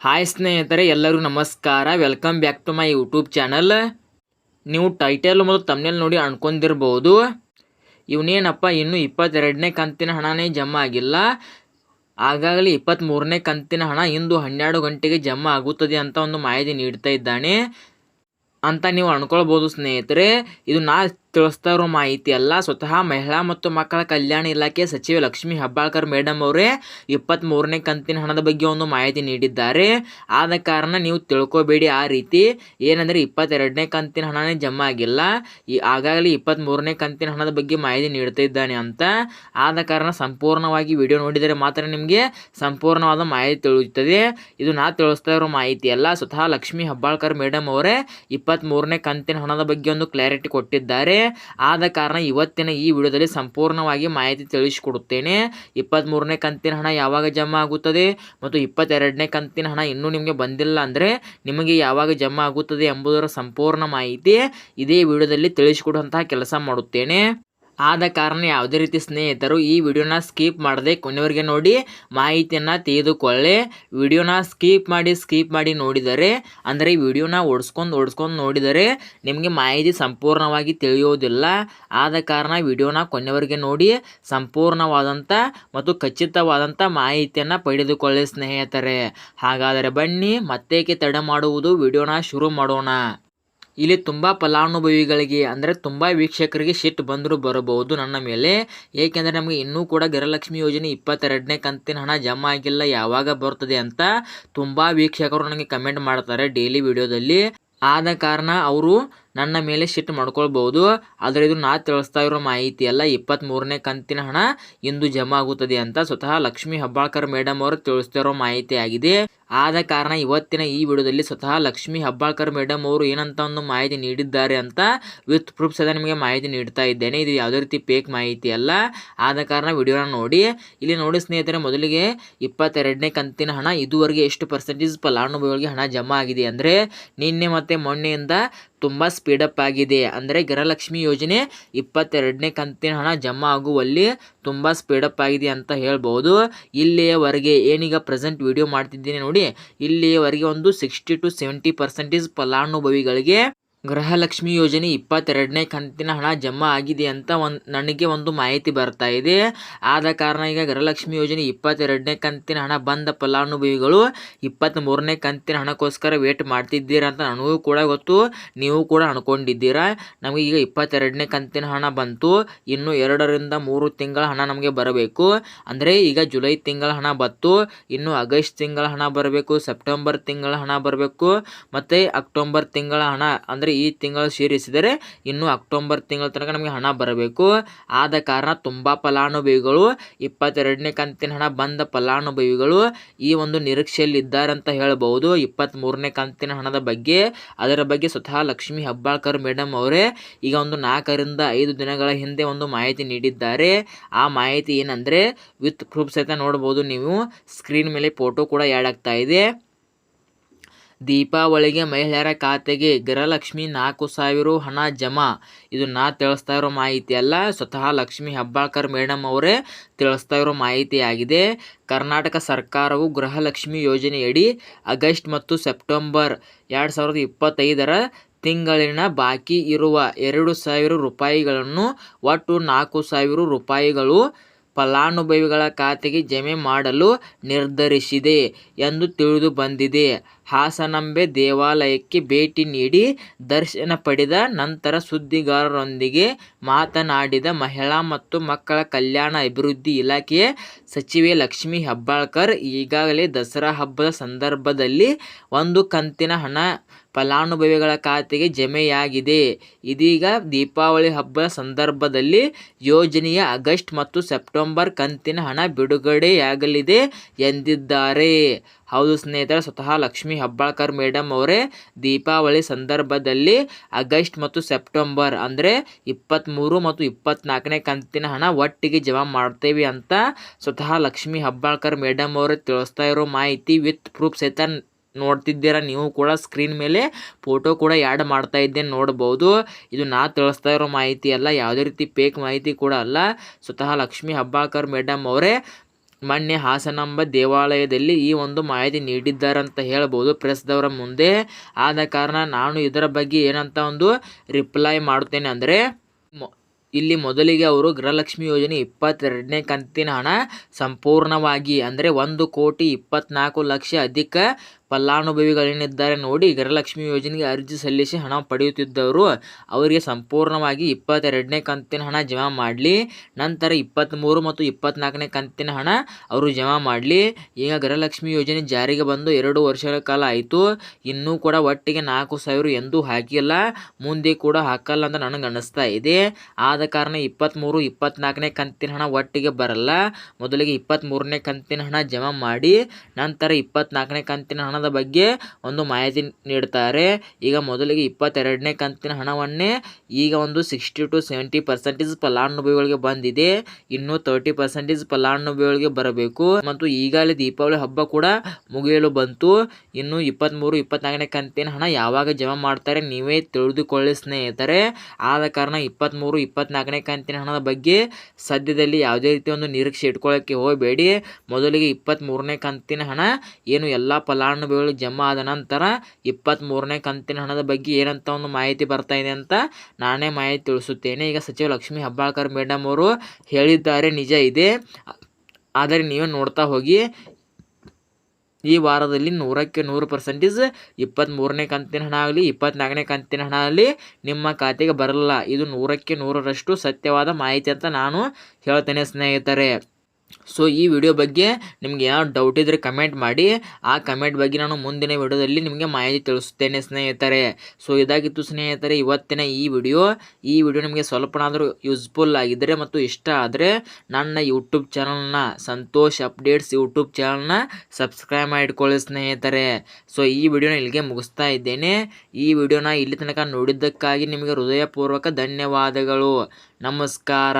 Hi ಸ್ನೇಹಿತರೆ, ಎಲ್ಲರಿಗೂ ನಮಸ್ಕಾರ. Welcome back to my YouTube channel ನೀವು ಟೈಟಲ್ ಮತ್ತು ತಮ್ಮನೇಲಿ ನೋಡಿ ಅನ್ಕೊಂಡಿರ್ಬೋದು. ಇವನೇನಪ್ಪ, ಇನ್ನೂ ಇಪ್ಪತ್ತೆರಡನೇ ಕಂತಿನ ಹಣನೇ ಜಮಾ ಆಗಿಲ್ಲ. ಆಗಾಗಲೇ ಇಪ್ಪತ್ತ್ಮೂರನೇ ಕಂತಿನ ಹಣ ಇಂದು ಹನ್ನೆರಡು ಗಂಟೆಗೆ ಜಮಾ ಆಗುತ್ತದೆ ಅಂತ ಒಂದು ಮಾಹಿತಿ ನೀಡ್ತಾ ಇದ್ದಾನೆ. ಅಂತ ನೀವು ಅನ್ಕೊಳ್ಬೋದು ಸ್ನೇಹಿತರೆ. ಇದು ನಾ ತಿಳಿಸ್ತಾ ಮಾಹಿತಿ ಅಲ್ಲ. ಸ್ವತಃ ಮಹಿಳಾ ಮತ್ತು ಮಕ್ಕಳ ಕಲ್ಯಾಣ ಇಲಾಖೆ ಸಚಿವೆ ಲಕ್ಷ್ಮಿ ಹೆಬ್ಬಾಳ್ಕರ್ ಮೇಡಮ್ ಅವರೇ ಇಪ್ಪತ್ತ್ಮೂರನೇ ಕಂತಿನ ಹಣದ ಬಗ್ಗೆ ಒಂದು ಮಾಹಿತಿ ನೀಡಿದ್ದಾರೆ. ಆದ ಕಾರಣ ನೀವು ತಿಳ್ಕೊಬೇಡಿ. ಆ ರೀತಿ ಏನಂದರೆ ಇಪ್ಪತ್ತೆರಡನೇ ಕಂತಿನ ಹಣನೇ ಜಮಾ ಆಗಿಲ್ಲ. ಈ ಆಗಾಗಲೇ ಇಪ್ಪತ್ತ್ಮೂರನೇ ಕಂತಿನ ಹಣದ ಬಗ್ಗೆ ಮಾಹಿತಿ ನೀಡ್ತಾ ಇದ್ದಾನೆ ಅಂತ. ಆದ ಕಾರಣ ಸಂಪೂರ್ಣವಾಗಿ ವಿಡಿಯೋ ನೋಡಿದರೆ ಮಾತ್ರ ನಿಮಗೆ ಸಂಪೂರ್ಣವಾದ ಮಾಹಿತಿ ತಿಳಿಯುತ್ತದೆ. ಇದು ನಾ ತಿಳಿಸ್ತಾ ಇರೋ ಮಾಹಿತಿ ಅಲ್ಲ. ಸ್ವತಃ ಲಕ್ಷ್ಮಿ ಹೆಬ್ಬಾಳ್ಕರ್ ಮೇಡಮ್ ಅವರೇ ಇಪ್ಪತ್ತ್ಮೂರನೇ ಕಂತಿನ ಹಣದ ಬಗ್ಗೆ ಒಂದು ಕ್ಲಾರಿಟಿ ಕೊಟ್ಟಿದ್ದಾರೆ. ಆದ ಕಾರಣ ಇವತ್ತಿನ ಈ ವಿಡಿಯೋದಲ್ಲಿ ಸಂಪೂರ್ಣವಾಗಿ ಮಾಹಿತಿ ತಿಳಿಸಿಕೊಡುತ್ತೇನೆ. ಇಪ್ಪತ್ತ್ಮೂರನೇ ಕಂತಿನ ಹಣ ಯಾವಾಗ ಜಮಾ ಆಗುತ್ತದೆ ಮತ್ತು ಇಪ್ಪತ್ತೆರಡನೇ ಕಂತಿನ ಹಣ ಇನ್ನೂ ನಿಮಗೆ ಬಂದಿಲ್ಲ ಅಂದರೆ ನಿಮಗೆ ಯಾವಾಗ ಜಮಾ ಆಗುತ್ತದೆ ಎಂಬುದರ ಸಂಪೂರ್ಣ ಮಾಹಿತಿ ಇದೇ ವಿಡಿಯೋದಲ್ಲಿ ತಿಳಿಸಿಕೊಡುವಂತಹ ಕೆಲಸ ಮಾಡುತ್ತೇನೆ. ಆದ ಕಾರಣ ಯಾವುದೇ ರೀತಿ ಸ್ನೇಹಿತರು ಈ ವಿಡಿಯೋನ ಸ್ಕಿಪ್ ಮಾಡದೆ ಕೊನೆಯವರಿಗೆ ನೋಡಿ ಮಾಹಿತಿಯನ್ನು ತೆಗೆದುಕೊಳ್ಳಿ. ವಿಡಿಯೋನ ಸ್ಕಿಪ್ ಮಾಡಿ ಸ್ಕಿಪ್ ಮಾಡಿ ನೋಡಿದರೆ, ಅಂದರೆ ವಿಡಿಯೋನ ಓಡಿಸ್ಕೊಂಡು ಓಡಿಸ್ಕೊಂಡು ನೋಡಿದರೆ ನಿಮಗೆ ಮಾಹಿತಿ ಸಂಪೂರ್ಣವಾಗಿ ತಿಳಿಯೋದಿಲ್ಲ. ಆದ ಕಾರಣ ವಿಡಿಯೋನ ಕೊನೆಯವರಿಗೆ ನೋಡಿ ಸಂಪೂರ್ಣವಾದಂಥ ಮತ್ತು ಖಚಿತವಾದಂಥ ಮಾಹಿತಿಯನ್ನು ಪಡೆದುಕೊಳ್ಳಿ ಸ್ನೇಹಿತರೆ. ಹಾಗಾದರೆ ಬನ್ನಿ, ಮತ್ತೇಕೆ ತಡ ಮಾಡುವುದು? ವಿಡಿಯೋನ ಶುರು ಮಾಡೋಣ. ಇಲ್ಲಿ ತುಂಬ ಫಲಾನುಭವಿಗಳಿಗೆ ಅಂದರೆ ತುಂಬ ವೀಕ್ಷಕರಿಗೆ ಸಿಟ್ಟು ಬಂದರೂ ಬರಬಹುದು ನನ್ನ ಮೇಲೆ. ಏಕೆಂದರೆ ನಮಗೆ ಇನ್ನೂ ಕೂಡ ಗೃಹಲಕ್ಷ್ಮಿ ಯೋಜನೆ ಇಪ್ಪತ್ತೆರಡನೇ ಕಂತಿನ ಹಣ ಜಮಾ ಆಗಿಲ್ಲ, ಯಾವಾಗ ಬರ್ತದೆ ಅಂತ ತುಂಬ ವೀಕ್ಷಕರು ನನಗೆ ಕಮೆಂಟ್ ಮಾಡ್ತಾರೆ ಡೈಲಿ ವಿಡಿಯೋದಲ್ಲಿ ಆದ ಕಾರಣ ಅವರು ನನ್ನ ಮೇಲೆ ಶಿಫ್ಟ್ ಮಾಡ್ಕೊಳ್ಬೋದು ಆದರೆ ಇದು ನಾ ತಿಳಿಸ್ತಾ ಇರೋ ಮಾಹಿತಿ ಅಲ್ಲ. ಇಪ್ಪತ್ತ್ಮೂರನೇ ಕಂತಿನ ಹಣ ಇಂದು ಜಮಾ ಆಗುತ್ತದೆ ಅಂತ ಸ್ವತಃ ಲಕ್ಷ್ಮಿ ಹಬ್ಬಾಳ್ಕರ್ ಮೇಡಮ್ ಅವರು ತಿಳಿಸ್ತಾ ಇರೋ ಮಾಹಿತಿ ಆಗಿದೆ. ಆದ ಕಾರಣ ಇವತ್ತಿನ ಈ ವಿಡಿಯೋದಲ್ಲಿ ಸ್ವತಃ ಲಕ್ಷ್ಮಿ ಹಬ್ಬಾಳ್ಕರ್ ಮೇಡಮ್ ಅವರು ಏನಂತ ಒಂದು ಮಾಹಿತಿ ನೀಡಿದ್ದಾರೆ ಅಂತ ವಿತ್ ಪ್ರೂಫ್ ಸದ ನಿಮಗೆ ಮಾಹಿತಿ ನೀಡ್ತಾ ಇದ್ದೇನೆ. ಇದು ಯಾವುದೇ ರೀತಿ ಪೇಕ್ ಮಾಹಿತಿ ಅಲ್ಲ. ಆದ ಕಾರಣ ವಿಡಿಯೋನ ನೋಡಿ. ಇಲ್ಲಿ ನೋಡಿ ಸ್ನೇಹಿತರೆ, ಮೊದಲಿಗೆ ಇಪ್ಪತ್ತೆರಡನೇ ಕಂತಿನ ಹಣ ಇದುವರೆಗೆ ಎಷ್ಟು ಪರ್ಸೆಂಟೇಜ್ ಫಲಾನುಭವಿಗಳಿಗೆ ಹಣ ಜಮಾ ಆಗಿದೆ ಅಂದರೆ ನಿನ್ನೆ ಮತ್ತು ಮೊನ್ನೆಯಿಂದ ತುಂಬ ಸ್ಪೀಡಪ್ ಆಗಿದೆ. ಅಂದರೆ ಗೃಹಲಕ್ಷ್ಮಿ ಯೋಜನೆ ಇಪ್ಪತ್ತೆರಡನೇ ಕಂತಿನ ಹಣ ಜಮಾ ಆಗುವಲ್ಲಿ ತುಂಬ ಸ್ಪೀಡಪ್ ಆಗಿದೆ ಅಂತ ಹೇಳ್ಬೋದು. ಇಲ್ಲಿಯವರೆಗೆ ಏನೀಗ ಪ್ರೆಸೆಂಟ್ ವಿಡಿಯೋ ಮಾಡ್ತಿದ್ದೀನಿ ನೋಡಿ. ಇಲ್ಲಿಯವರೆಗೆ ಒಂದು ಸಿಕ್ಸ್ಟಿ ಟು ಸೆವೆಂಟಿ ಪರ್ಸೆಂಟೇಜ್ ಫಲಾನುಭವಿಗಳಿಗೆ ಗೃಹಲಕ್ಷ್ಮಿ ಯೋಜನೆ ಇಪ್ಪತ್ತೆರಡನೇ ಕಂತಿನ ಹಣ ಜಮಾ ಆಗಿದೆ ಅಂತ ಒಂದು ನನಗೆ ಒಂದು ಮಾಹಿತಿ ಬರ್ತಾ ಇದೆ. ಆದ ಕಾರಣ ಈಗ ಗೃಹಲಕ್ಷ್ಮಿ ಯೋಜನೆ ಇಪ್ಪತ್ತೆರಡನೇ ಕಂತಿನ ಹಣ ಬಂದ ಫಲಾನುಭವಿಗಳು ಇಪ್ಪತ್ತ್ಮೂರನೇ ಕಂತಿನ ಹಣಕ್ಕೋಸ್ಕರ ವೇಟ್ ಮಾಡ್ತಿದ್ದೀರಾ ಅಂತ ನನಗೂ ಕೂಡ ಗೊತ್ತು. ನೀವು ಕೂಡ ಅಂದ್ಕೊಂಡಿದ್ದೀರಾ ನಮಗೆ ಈಗ ಇಪ್ಪತ್ತೆರಡನೇ ಕಂತಿನ ಹಣ ಬಂತು. ಇನ್ನು ಎರಡರಿಂದ ಮೂರು ತಿಂಗಳ ಹಣ ನಮಗೆ ಬರಬೇಕು. ಅಂದರೆ ಈಗ ಜುಲೈ ತಿಂಗಳ ಹಣ ಬಂತು. ಇನ್ನು ಆಗಸ್ಟ್ ತಿಂಗಳ ಹಣ ಬರಬೇಕು. ಸೆಪ್ಟೆಂಬರ್ ತಿಂಗಳ ಹಣ ಬರಬೇಕು. ಮತ್ತು ಅಕ್ಟೋಬರ್ ತಿಂಗಳ ಹಣ ಅಂದರೆ ಈ ತಿಂಗಳು ಸೇರಿಸಿದರೆ ಇನ್ನು ಅಕ್ಟೋಬರ್ ತಿಂಗಳ ತನಕ ನಮಗೆ ಹಣ ಬರಬೇಕು. ಆದ ಕಾರಣ ತುಂಬ ಫಲಾನುಭವಿಗಳು, ಇಪ್ಪತ್ತೆರಡನೇ ಕಂತಿನ ಹಣ ಬಂದ ಫಲಾನುಭವಿಗಳು ಈ ಒಂದು ನಿರೀಕ್ಷೆಯಲ್ಲಿ ಇದ್ದಾರೆ ಅಂತ ಹೇಳಬಹುದು. ಇಪ್ಪತ್ತ್ಮೂರನೇ ಕಂತಿನ ಹಣದ ಬಗ್ಗೆ, ಅದರ ಬಗ್ಗೆ ಸ್ವತಃ ಲಕ್ಷ್ಮಿ ಹೆಬ್ಬಾಳ್ಕರ್ ಮೇಡಮ್ ಅವರೇ ಈಗ ಒಂದು ನಾಲ್ಕರಿಂದ ಐದು ದಿನಗಳ ಹಿಂದೆ ಒಂದು ಮಾಹಿತಿ ನೀಡಿದ್ದಾರೆ. ಆ ಮಾಹಿತಿ ಏನಂದರೆ ವಿತ್ ಪ್ರೂಫ್ ಸಹಿತ ನೋಡ್ಬೋದು ನೀವು. ಸ್ಕ್ರೀನ್ ಮೇಲೆ ಫೋಟೋ ಕೂಡ ಆ್ಯಡ್ ಆಗ್ತಾ ಇದೆ. ದೀಪಾವಳಿಗೆ ಮಹಿಳೆಯರ ಖಾತೆಗೆ ಗೃಹಲಕ್ಷ್ಮಿ ನಾಲ್ಕು ಸಾವಿರ ಹಣ ಜಮಾ. ಇದು ನಾ ತಿಳಿಸ್ತಾ ಇರೋ ಮಾಹಿತಿ ಅಲ್ಲ, ಸ್ವತಃ ಲಕ್ಷ್ಮಿ ಹೆಬ್ಬಾಳ್ಕರ್ ಮೇಡಮ್ ಅವರೇ ತಿಳಿಸ್ತಾ ಇರೋ ಮಾಹಿತಿಯಾಗಿದೆ ಕರ್ನಾಟಕ ಸರ್ಕಾರವು ಗೃಹಲಕ್ಷ್ಮಿ ಯೋಜನೆಯಡಿ ಆಗಸ್ಟ್ ಮತ್ತು ಸೆಪ್ಟೆಂಬರ್ ಎರಡು ಸಾವಿರದ ಇಪ್ಪತ್ತೈದರ ತಿಂಗಳಿನ ಬಾಕಿ ಇರುವ ಎರಡು ಸಾವಿರ ರೂಪಾಯಿಗಳನ್ನು ಒಟ್ಟು ನಾಲ್ಕು ಸಾವಿರ ರೂಪಾಯಿಗಳು ಫಲಾನುಭವಿಗಳ ಖಾತೆಗೆ ಜಮೆ ಮಾಡಲು ನಿರ್ಧರಿಸಿದೆ ಎಂದು ತಿಳಿದು ಬಂದಿದೆ. ಹಾಸನಾಂಬೆ ದೇವಾಲಯಕ್ಕೆ ಭೇಟಿ ನೀಡಿ ದರ್ಶನ ಪಡೆದ ನಂತರ ಸುದ್ದಿಗಾರರೊಂದಿಗೆ ಮಾತನಾಡಿದ ಮಹಿಳಾ ಮತ್ತು ಮಕ್ಕಳ ಕಲ್ಯಾಣ ಅಭಿವೃದ್ಧಿ ಇಲಾಖೆಯ ಸಚಿವೆ ಲಕ್ಷ್ಮಿ ಹೆಬ್ಬಾಳ್ಕರ್, ಈಗಾಗಲೇ ದಸರಾ ಹಬ್ಬದ ಸಂದರ್ಭದಲ್ಲಿ ಒಂದು ಕಂತಿನ ಹಣ ಫಲಾನುಭವಿಗಳ ಖಾತೆಗೆ ಜಮೆಯಾಗಿದೆ. ಇದೀಗ ದೀಪಾವಳಿ ಹಬ್ಬದ ಸಂದರ್ಭದಲ್ಲಿ ಯೋಜನೆಯ ಆಗಸ್ಟ್ ಮತ್ತು ಸೆಪ್ಟೆಂಬರ್ ಕಂತಿನ ಹಣ ಬಿಡುಗಡೆಯಾಗಲಿದೆ ಎಂದಿದ್ದಾರೆ. ಹೌದು ಸ್ನೇಹಿತರೆ, ಸ್ವತಃ ಲಕ್ಷ್ಮಿ ಹಬ್ಬಾಳ್ಕರ್ ಮೇಡಮ್ ಅವರೇ ದೀಪಾವಳಿ ಸಂದರ್ಭದಲ್ಲಿ ಆಗಸ್ಟ್ ಮತ್ತು ಸೆಪ್ಟೆಂಬರ್ ಅಂದರೆ ಇಪ್ಪತ್ತ್ಮೂರು ಮತ್ತು ಇಪ್ಪತ್ತ್ನಾಲ್ಕನೇ ಕಂತಿನ ಹಣ ಒಟ್ಟಿಗೆ ಜಮಾ ಮಾಡ್ತೇವೆ ಅಂತ ಸ್ವತಃ ಲಕ್ಷ್ಮಿ ಹಬ್ಬಾಳ್ಕರ್ ಮೇಡಮ್ ಅವರೇ ತಿಳಿಸ್ತಾ ಇರೋ ಮಾಹಿತಿ ವಿತ್ ಪ್ರೂಫ್ ಸಹಿತ ನೋಡ್ತಿದ್ದೀರಾ? ನೀವು ಕೂಡ ಸ್ಕ್ರೀನ್ ಮೇಲೆ ಫೋಟೋ ಕೂಡ ಆ್ಯಡ್ ಮಾಡ್ತಾ ಇದ್ದೇನೆ, ನೋಡ್ಬೋದು. ಇದು ನಾ ತಿಳಿಸ್ತಾ ಇರೋ ಮಾಹಿತಿ ಅಲ್ಲ, ಯಾವುದೇ ರೀತಿ ಪೇಕ್ ಮಾಹಿತಿ ಕೂಡ ಅಲ್ಲ. ಸ್ವತಃ ಲಕ್ಷ್ಮಿ ಹಬ್ಬಾಳ್ಕರ್ ಮೇಡಮ್ ಅವರೇ ಮೊನ್ನೆ ಹಾಸನಾಂಬ ದೇವಾಲಯದಲ್ಲಿ ಈ ಒಂದು ಮಾಹಿತಿ ನೀಡಿದ್ದಾರೆ ಅಂತ ಹೇಳ್ಬೋದು. ಪ್ರೆಸ್ದವರ ಮುಂದೆ ಆದ ಕಾರಣ ನಾನು ಇದರ ಬಗ್ಗೆ ಏನಂತ ಒಂದು ರಿಪ್ಲೈ ಮಾಡುತ್ತೇನೆ ಅಂದರೆ ಇಲ್ಲಿ ಮೊದಲಿಗೆ ಅವರು ಗೃಹಲಕ್ಷ್ಮಿ ಯೋಜನೆ ಇಪ್ಪತ್ತೆರಡನೇ ಕಂತಿನ ಹಣ ಸಂಪೂರ್ಣವಾಗಿ ಅಂದರೆ ಒಂದು ಕೋಟಿ ಇಪ್ಪತ್ನಾಲ್ಕು ಲಕ್ಷ ಅಧಿಕ ಫಲಾನುಭವಿಗಳೇನಿದ್ದಾರೆ ನೋಡಿ, ಗೃಹಲಕ್ಷ್ಮಿ ಯೋಜನೆಗೆ ಅರ್ಜಿ ಸಲ್ಲಿಸಿ ಹಣ ಪಡೆಯುತ್ತಿದ್ದವರು, ಅವರಿಗೆ ಸಂಪೂರ್ಣವಾಗಿ ಇಪ್ಪತ್ತೆರಡನೇ ಕಂತಿನ ಹಣ ಜಮಾ ಮಾಡಲಿ, ನಂತರ ಇಪ್ಪತ್ತ್ಮೂರು ಮತ್ತು ಇಪ್ಪತ್ನಾಲ್ಕನೇ ಕಂತಿನ ಹಣ ಅವರು ಜಮಾ ಮಾಡಲಿ. ಈಗ ಗೃಹಲಕ್ಷ್ಮಿ ಯೋಜನೆ ಜಾರಿಗೆ ಬಂದು ಎರಡು ವರ್ಷಗಳ ಕಾಲ ಆಯಿತು. ಇನ್ನೂ ಕೂಡ ಒಟ್ಟಿಗೆ ನಾಲ್ಕು ಸಾವಿರ ಎಂದೂ ಹಾಕಿಲ್ಲ. ಮುಂದೆ ಕೂಡ ಹಾಕಲ್ಲ ಅಂತ ನನಗೆ ಅನ್ನಿಸ್ತಾ ಇದೆ. ಆದ ಕಾರಣ ಇಪ್ಪತ್ತ್ಮೂರು ಇಪ್ಪತ್ನಾಲ್ಕನೇ ಕಂತಿನ ಹಣ ಒಟ್ಟಿಗೆ ಬರಲ್ಲ. ಮೊದಲಿಗೆ ಇಪ್ಪತ್ತ್ಮೂರನೇ ಕಂತಿನ ಹಣ ಜಮಾ ಮಾಡಿ, ನಂತರ ಇಪ್ಪತ್ನಾಲ್ಕನೇ ಕಂತಿನ ಹಣದ ಬಗ್ಗೆ ಒಂದು ಮಾಹಿತಿ ನೀಡ್ತಾರೆ. ಈಗ ಮೊದಲಿಗೆ ಇಪ್ಪತ್ತೆರಡನೇ ಕಂತಿನ ಹಣವನ್ನೇ ಈಗ ಒಂದು ಸಿಕ್ಸ್ಟಿ ಟು ಸೆವೆಂಟಿ ಪರ್ಸೆಂಟೇಜ್ ಫಲಾನುಭವಿಗಳಿಗೆ ಬಂದಿದೆ. ಇನ್ನು ತರ್ಟಿ ಪರ್ಸೆಂಟೇಜ್ ಫಲಾನುಭವಿಗಳಿಗೆ ಬರಬೇಕು. ಮತ್ತು ಈಗಾಗಲೇ ದೀಪಾವಳಿ ಹಬ್ಬ ಕೂಡ ಮುಗಿಯಲು ಬಂತು. ಇನ್ನು ಇಪ್ಪತ್ತ್ಮೂರು ಇಪ್ಪತ್ನಾಲ್ಕನೇ ಕಂತಿನ ಹಣ ಯಾವಾಗ ಜಮಾ ಮಾಡ್ತಾರೆ ನೀವೇ ತಿಳಿದುಕೊಳ್ಳಿ ಸ್ನೇಹಿತರೆ. ಆದ ಕಾರಣ ಇಪ್ಪತ್ತ್ಮೂರು ಇಪ್ಪತ್ನಾಲ್ಕನೇ ಕಂತಿನ ಹಣದ ಬಗ್ಗೆ ಸದ್ಯದಲ್ಲಿ ಯಾವುದೇ ರೀತಿ ಒಂದು ನಿರೀಕ್ಷೆ ಇಟ್ಕೊಳ್ಳೋಕ್ಕೆ ಹೋಗಬೇಡಿ. ಮೊದಲಿಗೆ ಇಪ್ಪತ್ತ್ಮೂರನೇ ಕಂತಿನ ಹಣ ಏನು ಎಲ್ಲ ಫಲಾನುಭವಿಗಳು ಜಮಾ ಆದ ನಂತರ ಇಪ್ಪತ್ತ್ಮೂರನೇ ಕಂತಿನ ಹಣದ ಬಗ್ಗೆ ಏನಂತ ಒಂದು ಮಾಹಿತಿ ಬರ್ತಾ ಇದೆ ಅಂತ ನಾನೇ ಮಾಹಿತಿ ತಿಳಿಸುತ್ತೇನೆ. ಈಗ ಸಚಿವ ಲಕ್ಷ್ಮೀ ಹೆಬ್ಬಾಳ್ಕರ್ ಮೇಡಮ್ ಅವರು ಹೇಳಿದ್ದಾರೆ. ನಿಜ ಇದೆ. ಆದರೆ ನೀವೇ ನೋಡ್ತಾ ಹೋಗಿ, ಈ ವಾರದಲ್ಲಿ ನೂರಕ್ಕೆ ನೂರು ಪರ್ಸೆಂಟೇಜ್ ಇಪ್ಪತ್ತ್ಮೂರನೇ ಕಂತಿನ ಹಣ ಆಗಲಿ, ಇಪ್ಪತ್ನಾಲ್ಕನೇ ಕಂತಿನ ಹಣ ಆಗಲಿ ನಿಮ್ಮ ಖಾತೆಗೆ ಬರಲ್ಲ ಇದು ನೂರಕ್ಕೆ ನೂರರಷ್ಟು ಸತ್ಯವಾದ ಮಾಹಿತಿ ಅಂತ ನಾನು ಹೇಳ್ತೇನೆ ಸ್ನೇಹಿತರೆ. ಸೊ ಈ ವಿಡಿಯೋ ಬಗ್ಗೆ ನಿಮ್ಗೆ ಯಾವ ಡೌಟ್ ಇದ್ದರೆ ಕಮೆಂಟ್ ಮಾಡಿ. ಆ ಕಮೆಂಟ್ ಬಗ್ಗೆ ನಾನು ಮುಂದಿನ ವಿಡಿಯೋದಲ್ಲಿ ನಿಮಗೆ ಮಾಹಿತಿ ತಿಳಿಸುತ್ತೇನೆ ಸ್ನೇಹಿತರೆ. ಸೊ ಇದಾಗಿತ್ತು ಸ್ನೇಹಿತರೆ, ಇವತ್ತಿನ ಈ ವಿಡಿಯೋ ಈ ವಿಡಿಯೋ ನಿಮಗೆ ಸ್ವಲ್ಪನಾದರೂ ಯೂಸ್ಫುಲ್ ಆಗಿದ್ದರೆ ಮತ್ತು ಇಷ್ಟ ಆದರೆ ನನ್ನ ಯೂಟ್ಯೂಬ್ ಚಾನಲ್ನ ಸಂತೋಷ್ ಅಪ್ಡೇಟ್ಸ್ ಯೂಟ್ಯೂಬ್ ಚಾನಲ್ನ ಸಬ್ಸ್ಕ್ರೈಬ್ ಮಾಡಿಕೊಳ್ಳಿ ಸ್ನೇಹಿತರೆ. ಸೊ ಈ ವಿಡಿಯೋನ ಇಲ್ಲಿಗೆ ಮುಗಿಸ್ತಾ ಇದ್ದೇನೆ. ಈ ವಿಡಿಯೋನ ಇಲ್ಲಿ ತನಕ ನೋಡಿದ್ದಕ್ಕಾಗಿ ನಿಮಗೆ ಹೃದಯಪೂರ್ವಕ ಧನ್ಯವಾದಗಳು. ನಮಸ್ಕಾರ.